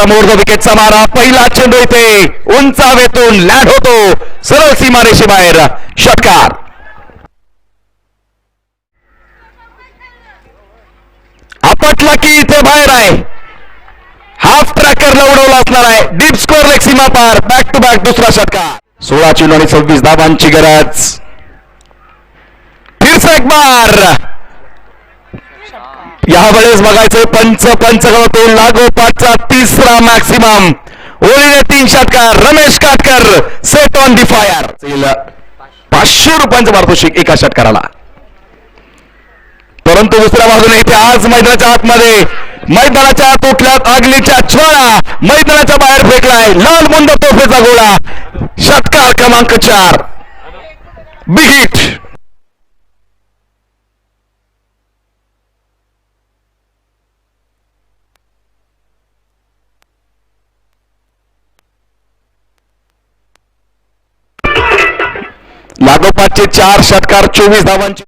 समोर जो विकेटचा मारा. पहिला चेंडू इथे उंचावेतून लँड होतो. सरळ सीमारेषे बाहेर. षटकार. आपटला की इथे बाहेर आहे. हाफ ट्रॅकरला उडवला असणार आहे. डीप स्कोर लेग सीमा पार. बॅक टू बॅक दुसरा षटकार. सोळा चेंडू आणि सव्वीस धाबांची गरज. फिरसा एक बार यावेळेस बघायचं पंच पंच गवतो लागोपाठचा तिसरा मॅक्सिमम ओळीने तीन षटकार Ramesh Katkar set on the fire पाचशे रुपयांचं पारितोषिक एका षटकाराला. परंतु दुसऱ्या बाजूने इथे आज मैदानाच्या आतमध्ये मैदानाच्या आत उठल्यात आगलीच्या छोळा मैदानाच्या बाहेर फेकलाय. लाल मुंड तोफेचा गोळा. षटकार क्रमांक चार. बिगिट लागोपाठचे चार षटकार चोवीस धावांचे